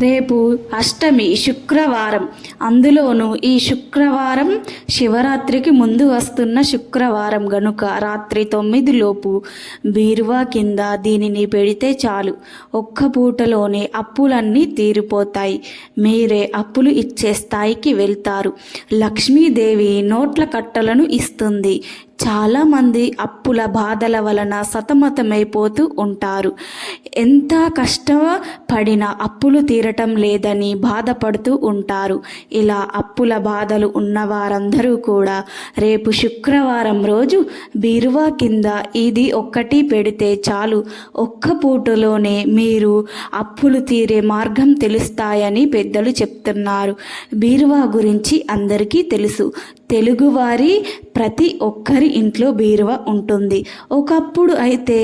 రేపు అష్టమి శుక్రవారం. అందులోనూ ఈ శుక్రవారం శివరాత్రికి ముందు వస్తున్న శుక్రవారం గనుక రాత్రి తొమ్మిదిలోపు బీరువా కింద దీనిని పెడితే చాలు. ఒక్క పూటలోనే అప్పులన్నీ తీరిపోతాయి. మీరే అప్పులు ఇచ్చే స్థాయికి వెళ్తారు. లక్ష్మీదేవి నోట్ల కట్టలను ఇస్తుంది. చాలామంది అప్పుల బాధల వలన సతమతమైపోతూ ఉంటారు. ఎంత కష్టపడినా అప్పులు తీరటం లేదని బాధపడుతూ ఉంటారు. ఇలా అప్పుల బాధలు ఉన్న వారందరూ కూడా రేపు శుక్రవారం రోజు బీరువా కింద ఇది ఒక్కటి పెడితే చాలు. ఒక్క పూటలోనే మీరు అప్పులు తీరే మార్గం తెలుస్తాయని పెద్దలు చెప్తున్నారు. బీరువా గురించి అందరికీ తెలుసు. తెలుగువారి ప్రతి ఒక్కరి ఇంట్లో బీరువా ఉంటుంది. ఒకప్పుడు అయితే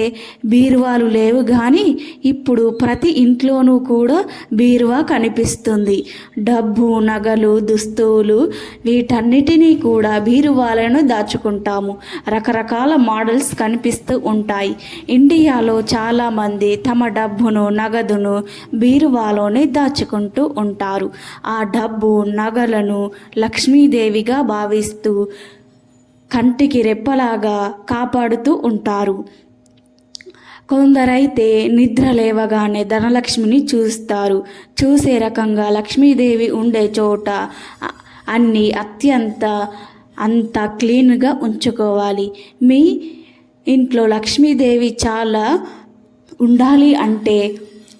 బీరువాలు లేవు కానీ ఇప్పుడు ప్రతి ఇంట్లోనూ కూడా బీరువా కనిపిస్తుంది. డబ్బు నగలు దుస్తువులు వీటన్నిటినీ కూడా బీరువాలను దాచుకుంటాము. రకరకాల మోడల్స్ కనిపిస్తూ ఉంటాయి. ఇండియాలో చాలామంది తమ డబ్బును నగదును బీరువాలోనే దాచుకుంటూ ఉంటారు. ఆ డబ్బు నగలను లక్ష్మీదేవిగా భావి భావిస్తూ కంటికి రెప్పలాగా కాపాడుతూ ఉంటారు. కొందరైతే నిద్ర లేవగానే ధనలక్ష్మిని చూస్తారు. చూసే రకంగా లక్ష్మీదేవి ఉండే చోట అన్నీ అత్యంత అంత క్లీన్గా ఉంచుకోవాలి. మీ ఇంట్లో లక్ష్మీదేవి చాలా ఉండాలి అంటే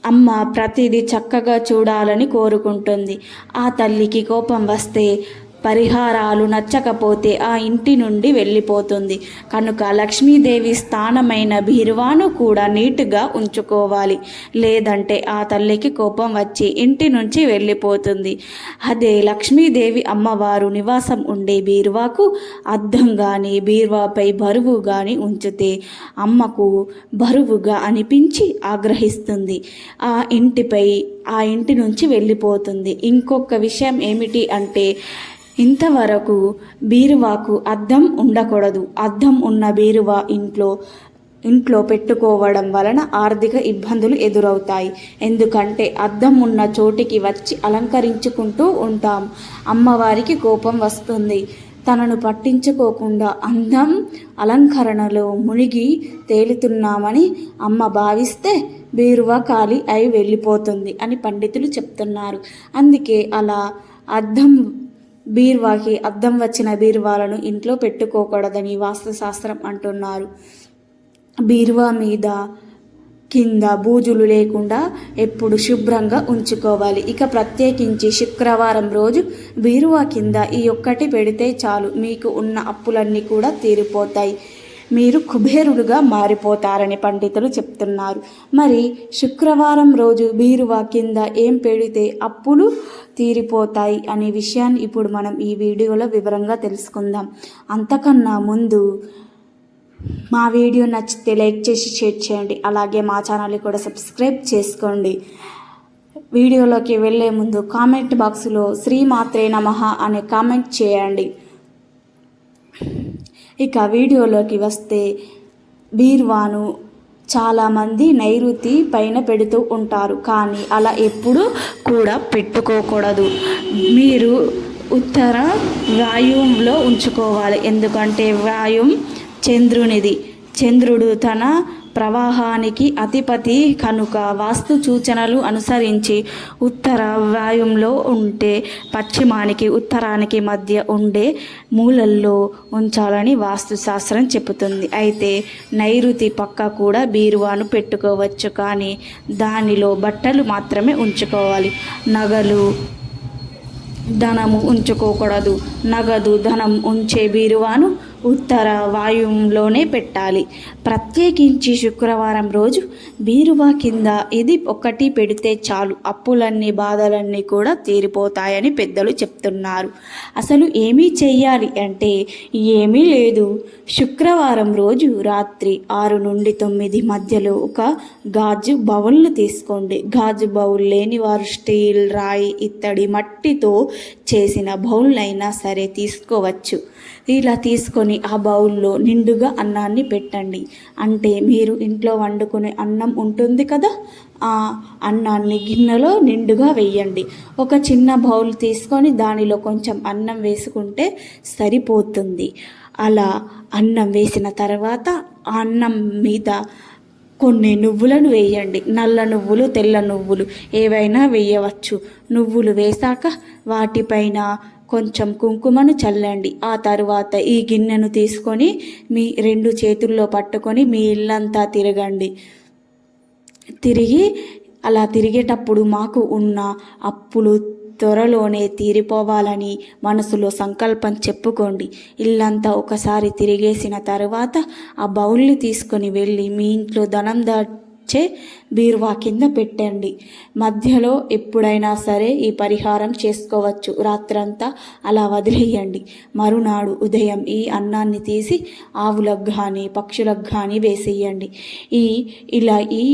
అమ్మ ప్రతిదీ చక్కగా చూడాలని కోరుకుంటుంది. ఆ తల్లికి కోపం వస్తే పరిహారాలు నచ్చకపోతే ఆ ఇంటి నుండి వెళ్ళిపోతుంది. కనుక లక్ష్మీదేవి స్థానమైన బీరువాను కూడా నీటుగా ఉంచుకోవాలి. లేదంటే ఆ తల్లికి కోపం వచ్చి ఇంటి నుంచి వెళ్ళిపోతుంది. అదే లక్ష్మీదేవి అమ్మవారు నివాసం ఉండే బీరువాకు అద్దం కానీ బీరువాపై బరువు కానీ ఉంచితే అమ్మకు బరువుగా అనిపించి ఆగ్రహిస్తుంది. ఆ ఇంటిపై ఆ ఇంటి నుంచి వెళ్ళిపోతుంది. ఇంకొక విషయం ఏమిటి అంటే ఇంతవరకు బీరువాకు అద్దం ఉండకూడదు. అద్దం ఉన్న బీరువా ఇంట్లో ఇంట్లో పెట్టుకోవడం వలన ఆర్థిక ఇబ్బందులు ఎదురవుతాయి. ఎందుకంటే అద్దం ఉన్న చోటికి వచ్చి అలంకరించుకుంటూ ఉంటాం. అమ్మవారికి కోపం వస్తుంది. తనను పట్టించుకోకుండా అందం అలంకరణలో మునిగి తేలుతున్నామని అమ్మ భావిస్తే బీరువా ఖాళీ అయి వెళ్ళిపోతుంది అని పండితులు చెప్తున్నారు. అందుకే అలా అద్దం బీరువాకి అద్దం వచ్చిన బీరువాలను ఇంట్లో పెట్టుకోకూడదని వాస్తుశాస్త్రం అంటున్నారు. బీరువా మీద కింద బూజులు లేకుండా ఎప్పుడు శుభ్రంగా ఉంచుకోవాలి. ఇక ప్రత్యేకించి శుక్రవారం రోజు బీరువా కింద ఈ ఒక్కటి పెడితే చాలు. మీకు ఉన్న అప్పులన్నీ కూడా తీరిపోతాయి. మీరు కుబేరుడుగా మారిపోతారని పండితులు చెప్తున్నారు. మరి శుక్రవారం రోజు బీరువా కింద ఏం పెడితే అప్పులు తీరిపోతాయి అనే విషయాన్ని ఇప్పుడు మనం ఈ వీడియోలో వివరంగా తెలుసుకుందాం. అంతకన్నా ముందు మా వీడియో నచ్చితే లైక్ చేసి షేర్ చేయండి. అలాగే మా ఛానల్ని కూడా సబ్స్క్రైబ్ చేసుకోండి. వీడియోలోకి వెళ్ళే ముందు కామెంట్ బాక్స్లో శ్రీమాత్రే నమః అనే కామెంట్ చేయండి. ఇక వీడియోలోకి వస్తే బీర్వాను చాలామంది నైరుతి పైన పెడుతూ ఉంటారు. కానీ అలా ఎప్పుడూ కూడా పెట్టుకోకూడదు. మీరు ఉత్తర వాయువులో ఉంచుకోవాలి. ఎందుకంటే వాయువు చంద్రునిది. చంద్రుడు తన ప్రవాహానికి అధిపతి కనుక వాస్తు సూచనలు అనుసరించి ఉత్తర వాయుంలో ఉంటే పశ్చిమానికి ఉత్తరానికి మధ్య ఉండే మూలల్లో ఉంచాలని వాస్తుశాస్త్రం చెబుతుంది. అయితే నైరుతి పక్క కూడా బీరువాను పెట్టుకోవచ్చు కానీ దానిలో బట్టలు మాత్రమే ఉంచుకోవాలి. నగలు ధనము ఉంచుకోకూడదు. నగదు ధనం ఉంచే బీరువాను ఉత్తర వాయువులోనే పెట్టాలి. ప్రత్యేకించి శుక్రవారం రోజు బీరువా కింద ఇది ఒకటి పెడితే చాలు. అప్పులన్నీ బాధలన్నీ కూడా తీరిపోతాయని పెద్దలు చెప్తున్నారు. అసలు ఏమీ చెయ్యాలి అంటే ఏమీ లేదు. శుక్రవారం రోజు రాత్రి ఆరు నుండి తొమ్మిది మధ్యలో ఒక గాజు బౌల్ను తీసుకోండి. గాజు బౌల్ లేని వారు స్టీల్ రాయి ఇత్తడి మట్టితో చేసిన బౌల్ అయినా సరే తీసుకోవచ్చు. ఇలా తీసుకొని తీసుకొని ఆ బౌల్లో నిండుగా అన్నాన్ని పెట్టండి. అంటే మీరు ఇంట్లో వండుకునే అన్నం ఉంటుంది కదా ఆ అన్నాన్ని గిన్నెలో నిండుగా వేయండి. ఒక చిన్న బౌల్ తీసుకొని దానిలో కొంచెం అన్నం వేసుకుంటే సరిపోతుంది. అలా అన్నం వేసిన తర్వాత ఆ అన్నం మీద కొన్ని నువ్వులను వేయండి. నల్ల నువ్వులు తెల్ల నువ్వులు ఏవైనా వేయవచ్చు. నువ్వులు వేశాక వాటిపైన కొంచెం కుంకుమను చల్లండి. ఆ తరువాత ఈ గిన్నెను తీసుకొని మీ రెండు చేతుల్లో పట్టుకొని మీ ఇల్లంతా తిరగండి. తిరిగి అలా తిరిగేటప్పుడు మాకు ఉన్న అప్పులు త్వరలోనే తీరిపోవాలని మనసులో సంకల్పం చెప్పుకోండి. ఇల్లంతా ఒకసారి తిరిగేసిన తర్వాత ఆ బౌల్ని తీసుకొని వెళ్ళి మీ ఇంట్లో ధనం దా వచ్చే బీరువా కింద పెట్టండి. మధ్యలో ఎప్పుడైనా సరే ఈ పరిహారం చేసుకోవచ్చు. రాత్రంతా అలా వదిలేయండి. మరునాడు ఉదయం ఈ అన్నాన్ని తీసి ఆవులకు కానీ పక్షులకు కానీ వేసేయండి. ఈ ఇలా ఈ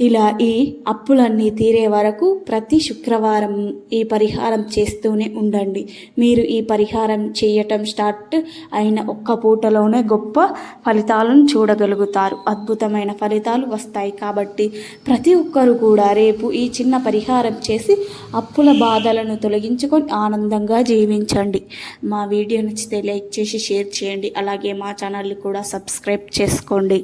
ఇలా ఈ అప్పులన్నీ తీరే వరకు ప్రతి శుక్రవారం ఈ పరిహారం చేస్తూనే ఉండండి. మీరు ఈ పరిహారం చేయటం స్టార్ట్ అయిన ఒక్క పూటలోనే గొప్ప ఫలితాలను చూడగలుగుతారు. అద్భుతమైన ఫలితాలు వస్తాయి కాబట్టి ప్రతి ఒక్కరు కూడా రేపు ఈ చిన్న పరిహారం చేసి అప్పుల బాధలను తొలగించుకొని ఆనందంగా జీవించండి. మా వీడియో నచ్చితే లైక్ చేసి షేర్ చేయండి. అలాగే మా ఛానల్ని కూడా సబ్స్క్రైబ్ చేసుకోండి.